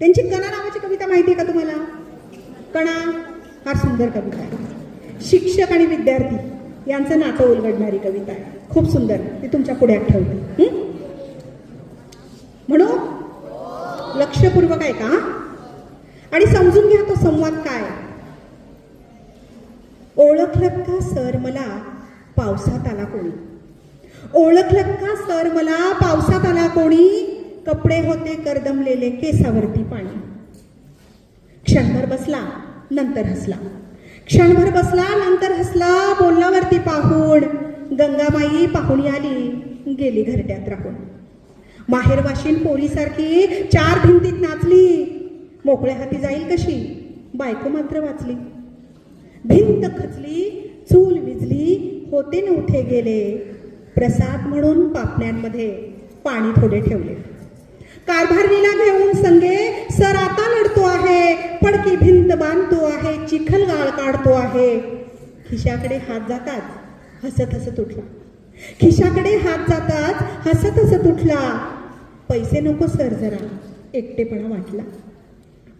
त्यांची कणा नावाची कविता माहिती आहे का तुम्हाला? कणा फार सुंदर कविता आहे. शिक्षक आणि विद्यार्थी यांचं नातं उलगडणारी कविता आहे. खूप सुंदर. ती तुमच्या पुढ्यात ठेवते. म्हणून लक्षपूर्वक आहे का आणि समजून घ्या तो संवाद काय ओळखलं का सर मला पावसात आला कोणी? ओळखलं का सर मला पावसात आला कोणी? कपडे होते करदमलेले केसावरती पाणी. क्षणभर बसला नंतर हसला. क्षणभर बसला नंतर हसला बोलण्यावरती पाहून गंगामाई पाहुणी आली गेली घरट्यात राहून. माहेर वाशीन पोरीसारखी चार भिंतीत नाचली. मोकळ्या हाती जाईल कशी? बायको मात्र वाचली. भिंत खचली चूल विजली होते नव्हते गेले. प्रसाद म्हणून पापण्यांमध्ये पाणी थोडे ठेवले. कारभारणीला घेऊन संगे सर आता लढतो आहे पडकी भिंत बांधतो आहे चिखल गाळ काढतो आहे. खिशाकडे हात जातात हसत हसत उठला. खिशाकडे हात जातात हसत हसत उठला. पैसे नको सर जरा. एकटेपणा वाटला.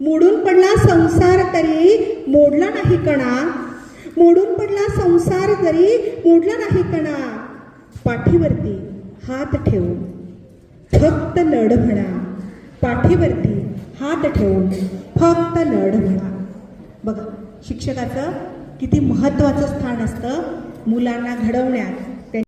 मोडून पडला संसार तरी मोडला नाही कणा. मोडून पडला संसार तरी मोडला नाही कणा. पाठीवरती हात ठेवून फक्त लढ म्हणा. पाठीवरती हात ठेवून फक्त लढ म्हणा. बघा शिक्षकाचं किती महत्त्वाचं स्थान असतं मुलांना घडवण्यात.